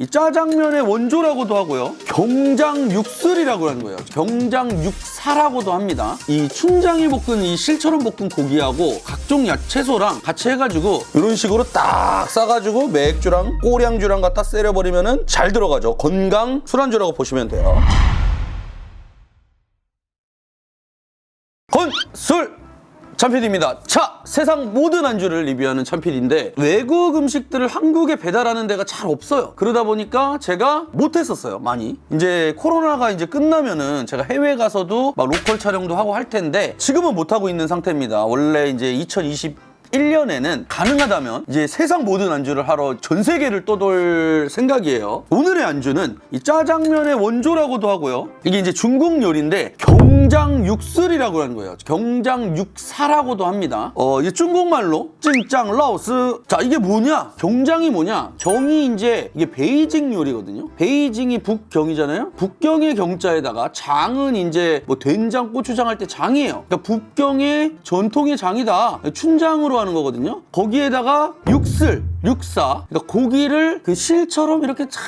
이 짜장면의 원조라고도 하고요. 경장 육슬이라고 하는 거예요. 경장 육사라고도 합니다. 이 춘장이 볶은 이 실처럼 볶은 고기하고 각종 야채소랑 같이 해가지고 이런 식으로 딱 싸가지고 맥주랑 꼬량주랑 갖다 때려버리면은 잘 들어가죠. 건강 술안주라고 보시면 돼요. 건술 참PD입니다. 자, 세상 모든 안주를 리뷰하는 참PD인데 외국 음식들을 한국에 배달하는 데가 잘 없어요. 그러다 보니까 제가 못 했었어요, 많이. 이제 코로나가 이제 끝나면은 제가 해외 가서도 막 로컬 촬영도 하고 할 텐데 지금은 못 하고 있는 상태입니다. 원래 이제 2020 1년에는 가능하다면 이제 세상 모든 안주를 하러 전 세계를 떠돌 생각이에요. 오늘의 안주는 이 짜장면의 원조라고도 하고요. 이게 이제 중국 요리인데 경장 육슬이라고 하는 거예요. 경장 육사라고도 합니다. 어, 이게 중국말로 찐짱 라오스. 자, 이게 뭐냐? 경장이 뭐냐? 경이 이제 이게 베이징 요리거든요. 베이징이 북경이잖아요. 북경의 경자에다가 장은 이제 뭐 된장, 고추장 할 때 장이에요. 그러니까 북경의 전통의 장이다. 춘장으로 하는 거거든요. 거기에다가 육슬, 육사. 그러니까 고기를 그 실처럼 이렇게 착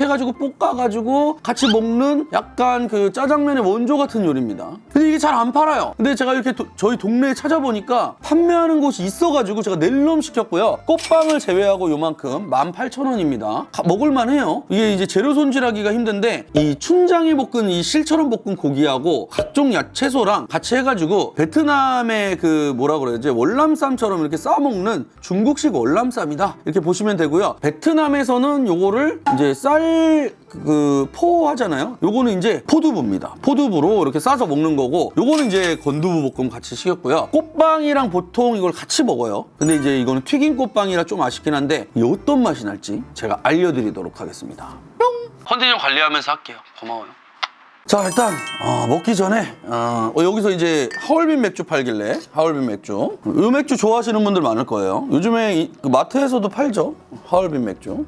해가지고 볶아가지고 같이 먹는 약간 그 짜장면의 원조 같은 요리입니다. 근데 이게 잘 안 팔아요. 근데 제가 이렇게 도- 저희 동네에 찾아보니까 판매하는 곳이 있어가지고 제가 낼름 시켰고요. 꽃빵을 제외하고 요만큼 18,000원입니다. 먹을만 해요. 이게 이제 재료 손질하기가 힘든데 이 춘장이 볶은 이 실처럼 볶은 고기하고 각종 야채소랑 같이 해가지고 베트남의 그 뭐라 그래야 지 월남쌈처럼 이렇게 싸먹는 중국식 월남쌈이다 이렇게 보시면 되고요. 베트남에서는 요거를 이제 쌀 그 포 하잖아요. 요거는 이제 포두부입니다. 포두부로 이렇게 싸서 먹는 거고 요거는 이제 건두부 볶음 같이 시켰고요. 꽃빵이랑 보통 이걸 같이 먹어요. 근데 이제 이거는 튀긴 꽃빵이라 좀 아쉽긴 한데 이 어떤 맛이 날지 제가 알려드리도록 하겠습니다. 뿅! 컨디션 관리하면서 할게요. 고마워요. 자 일단 어, 먹기 전에 어, 어, 여기서 이제 하얼빈 맥주 팔길래 하얼빈 맥주. 이 맥주 좋아하시는 분들 많을 거예요. 요즘에 이- 그 마트에서도 팔죠? 하얼빈 맥주.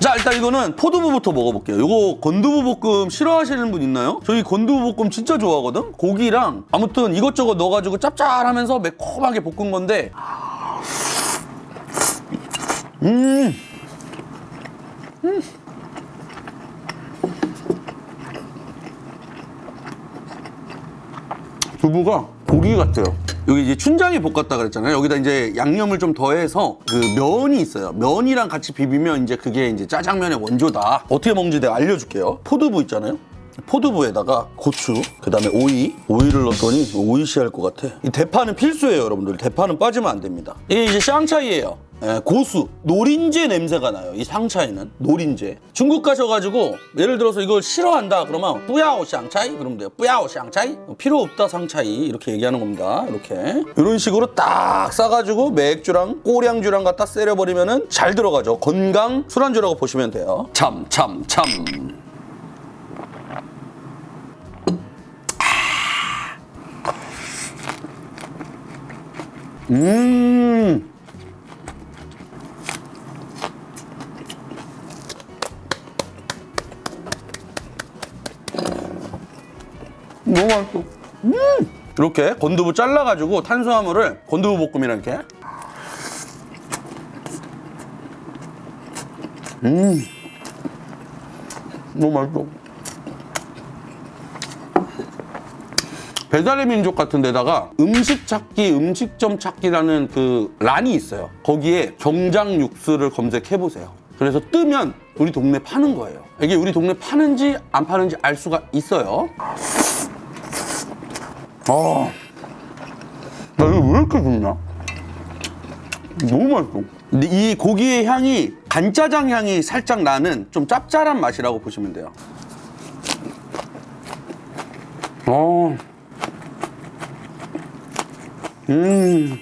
자 일단 이거는 포두부부터 먹어볼게요. 이거 건두부 볶음 싫어하시는 분 있나요? 저희 건두부 볶음 진짜 좋아하거든? 고기랑 아무튼 이것저것 넣어가지고 짭짤하면서 매콤하게 볶은 건데 음. 음. 두부가 고기 같아요. 여기 이제 춘장에 볶았다 그랬잖아요. 여기다 이제 양념을 좀 더해서 그 면이 있어요. 면이랑 같이 비비면 이제 그게 이제 짜장면의 원조다. 어떻게 먹는지 내가 알려줄게요. 포두부 있잖아요. 포두부에다가 고추, 그 다음에 오이, 오이를 넣었더니 오이시할 것 같아. 이 대파는 필수예요, 여러분들. 대파는 빠지면 안 됩니다. 이게 이제 샹차이예요. 예, 고수, 노린재 냄새가 나요. 이 샹차이는 노린재. 중국 가셔가지고 예를 들어서 이걸 싫어한다 그러면 뿌야오 샹차이 그러면 돼요. 뿌야오 샹차이 필요 없다 샹차이 이렇게 얘기하는 겁니다. 이렇게 이런 식으로 딱 싸가지고 맥주랑 꼬량주랑 갖다 때려버리면은 잘 들어가죠. 건강 술안주라고 보시면 돼요. 참 참 참. 음. 너무 맛있어. 음. 이렇게 건두부 잘라가지고 탄수화물을 건두부 볶음이랑 이렇게. 음. 너무 맛있어. 배달의 민족 같은 데다가 음식 찾기, 음식점 찾기라는 그 란이 있어요. 거기에 경장 육수를 검색해 보세요. 그래서 뜨면 우리 동네 파는 거예요. 이게 우리 동네 파는지 안 파는지 알 수가 있어요. 아, 나 이거 왜 이렇게 좋냐? 너무 맛있어. 근데 이 고기의 향이 간짜장 향이 살짝 나는 좀 짭짤한 맛이라고 보시면 돼요. 어. 음.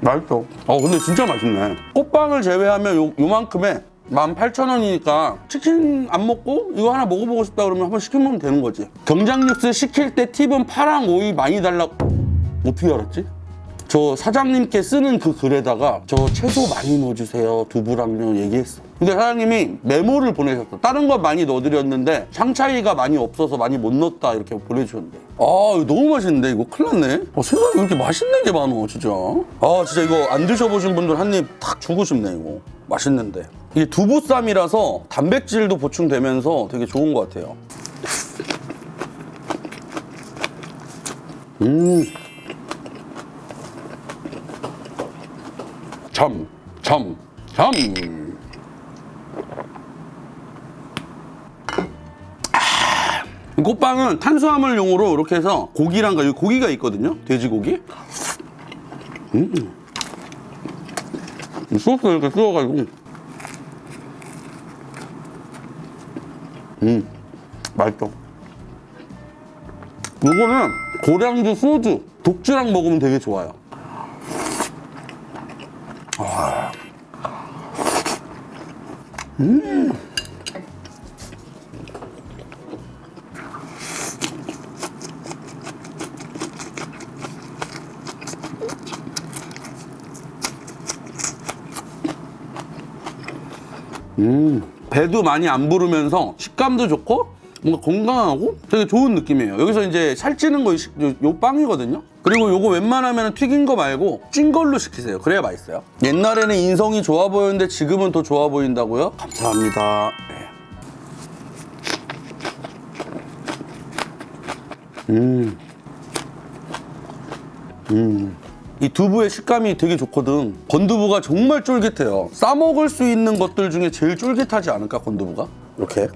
맛있어. 어, 근데 진짜 맛있네. 꽃빵을 제외하면 요, 요만큼에 18,000원이니까 치킨 안 먹고 이거 하나 먹어보고 싶다 그러면 한번 시켜 먹으면 되는 거지. 경장육수 시킬 때 팁은 파랑 오이 많이 달라고. 어떻게 알았지? 저 사장님께 쓰는 그 글에다가 저 채소 많이 넣어주세요 두부랑요 얘기했어 근데 사장님이 메모를 보내셨어. 다른 건 많이 넣어드렸는데 향 차이가 많이 없어서 많이 못 넣었다 이렇게 보내주셨는데. 아 너무 맛있는데? 이거 큰일 났네. 아, 세상에 왜 이렇게 맛있는 게 많어 진짜. 아 진짜 이거 안 드셔보신 분들 한 입 탁 주고 싶네 이거. 맛있는데. 이게 두부쌈이라서 단백질도 보충되면서 되게 좋은 것 같아요. 음. 점, 점, 점. 아, 이 꽃빵은 탄수화물 용으로 이렇게 해서 고기랑 가- 여기 고기가 있거든요. 돼지고기. 음. 이 소스 이렇게 쓰어가지고. 음, 맛있어. 이거는 고량주 소주, 독주랑 먹으면 되게 좋아요. 배도 많이 안 부르면서 식감도 좋고 뭔가 건강하고 되게 좋은 느낌이에요. 여기서 이제 살찌는 거 요, 요 빵이거든요. 그리고 요거 웬만하면 튀긴 거 말고 찐 걸로 시키세요. 그래야 맛있어요. 옛날에는 인성이 좋아 보였는데 지금은 더 좋아 보인다고요? 감사합니다. 네. 이 두부의 식감이 되게 좋거든. 건두부가 정말 쫄깃해요. 싸 먹을 수 있는 것들 중에 제일 쫄깃하지 않을까 건두부가? 이렇게.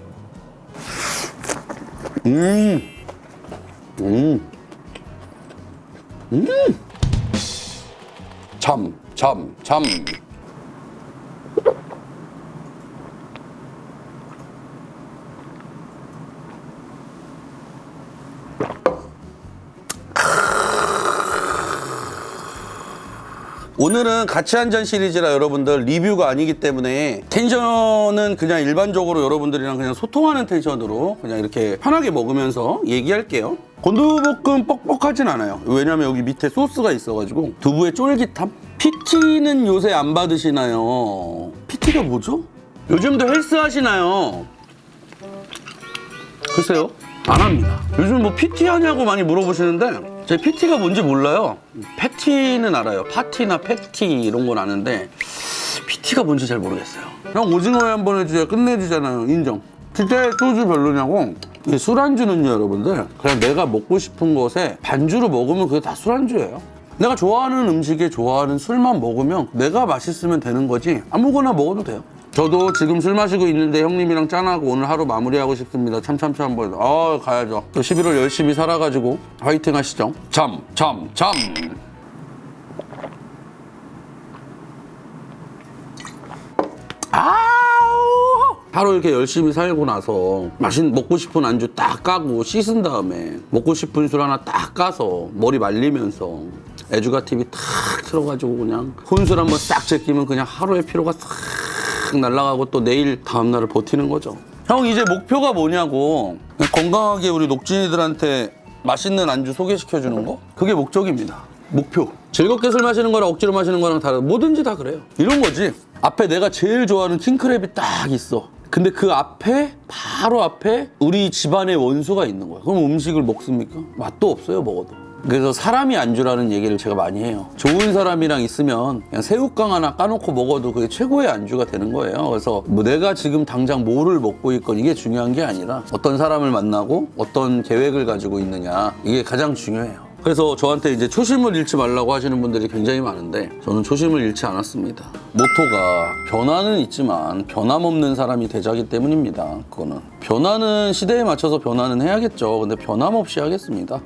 음, 음, 음. 참, 참, 참. 오늘은 같이 한 잔 시리즈라 여러분들 리뷰가 아니기 때문에 텐션은 그냥 일반적으로 여러분들이랑 그냥 소통하는 텐션으로 그냥 이렇게 편하게 먹으면서 얘기할게요. 곤두볶음 뻑뻑하진 않아요. 왜냐면 여기 밑에 소스가 있어가지고 두부의 쫄깃함? PT는 요새 안 받으시나요? PT가 뭐죠? 요즘도 헬스 하시나요? 글쎄요. 안 합니다. 요즘 뭐 PT 하냐고 많이 물어보시는데 제 PT가 뭔지 몰라요. 패티는 알아요. 파티나 패티 이런 건 아는데 PT가 뭔지 잘 모르겠어요. 그냥 오징어에 한 번 해주자 끝내주잖아요. 인정. 진짜 소주 별로냐고? 이 술안주는요 여러분들 그냥 내가 먹고 싶은 것에 반주로 먹으면 그게 다 술안주예요. 내가 좋아하는 음식에 좋아하는 술만 먹으면 내가 맛있으면 되는 거지 아무거나 먹어도 돼요. 저도 지금 술 마시고 있는데 형님이랑 짠하고 오늘 하루 마무리하고 싶습니다. 참참치 한번. 아 가야죠. 또 11월 열심히 살아가지고 화이팅 하시죠. 참, 참, 참. 아우! 하루 이렇게 열심히 살고 나서 맛있 먹고 싶은 안주 딱 까고 씻은 다음에 먹고 싶은 술 하나 딱 까서 머리 말리면서 애주가 TV 탁 틀어가지고 그냥 혼술 한번 싹 제끼면 그냥 하루의 피로가 싹 날아가고 또 내일 다음날을 버티는 거죠. 형 이제 목표가 뭐냐고 건강하게 우리 녹진이들한테 맛있는 안주 소개시켜 주는 거 그게 목적입니다. 목표. 즐겁게 술 마시는 거랑 억지로 마시는 거랑 다른 뭐든지 다 그래요. 이런 거지. 앞에 내가 제일 좋아하는 킹크랩이 딱 있어. 근데 그 앞에 바로 앞에 우리 집안의 원수가 있는 거야. 그럼 음식을 먹습니까? 맛도 없어요 먹어도. 그래서 사람이 안주라는 얘기를 제가 많이 해요. 좋은 사람이랑 있으면 그냥 새우깡 하나 까놓고 먹어도 그게 최고의 안주가 되는 거예요. 그래서 뭐 내가 지금 당장 뭐를 먹고 있건 이게 중요한 게 아니라 어떤 사람을 만나고 어떤 계획을 가지고 있느냐 이게 가장 중요해요. 그래서 저한테 이제 초심을 잃지 말라고 하시는 분들이 굉장히 많은데 저는 초심을 잃지 않았습니다. 모토가 변화는 있지만 변함없는 사람이 되자기 때문입니다. 그거는 변화는 시대에 맞춰서 변화는 해야겠죠. 근데 변함없이 하겠습니다.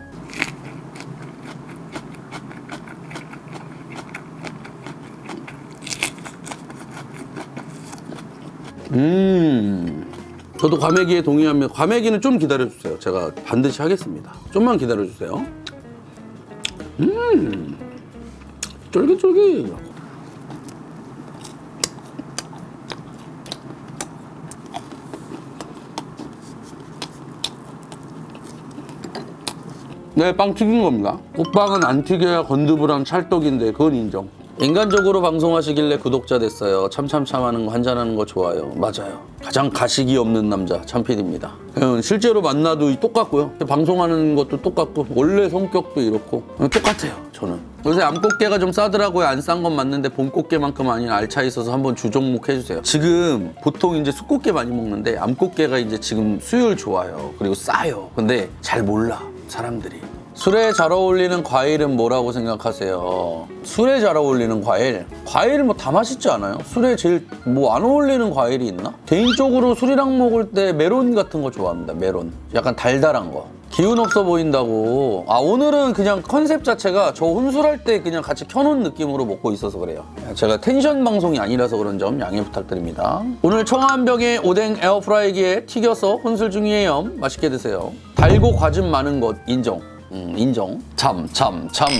음. 저도 과메기에 동의합니다. 과메기는 좀 기다려주세요. 제가 반드시 하겠습니다. 좀만 기다려주세요. 음. 쫄깃쫄깃. 네, 빵 튀긴 겁니다. 꽃빵은 안 튀겨야 건두부랑 찰떡인데 그건 인정. 인간적으로 방송하시길래 구독자 됐어요. 참참참 하는 거 한잔하는 거 좋아요. 맞아요. 가장 가식이 없는 남자 참필입니다. 실제로 만나도 똑같고요. 방송하는 것도 똑같고 원래 성격도 이렇고 똑같아요. 저는. 요새 암꽃게가 좀 싸더라고요. 안 싼 건 맞는데 봄꽃게만큼 아닌 알차 있어서 한번 주종목 해주세요. 지금 보통 이제 숫꽃게 많이 먹는데 암꽃게가 이제 지금 수율 좋아요. 그리고 싸요. 근데 잘 몰라 사람들이. 술에 잘 어울리는 과일은 뭐라고 생각하세요? 술에 잘 어울리는 과일? 과일 뭐 다 맛있지 않아요? 술에 제일 뭐 안 어울리는 과일이 있나? 개인적으로 술이랑 먹을 때 메론 같은 거 좋아합니다. 메론. 약간 달달한 거. 기운 없어 보인다고. 아 오늘은 그냥 컨셉 자체가 저 혼술할 때 그냥 같이 켜놓은 느낌으로 먹고 있어서 그래요. 제가 텐션 방송이 아니라서 그런 점 양해 부탁드립니다. 오늘 청한병에 오뎅 에어프라이기에 튀겨서 혼술 중이에요. 맛있게 드세요. 달고 과즙 많은 것 인정. 음, 인정. 참, 참, 참.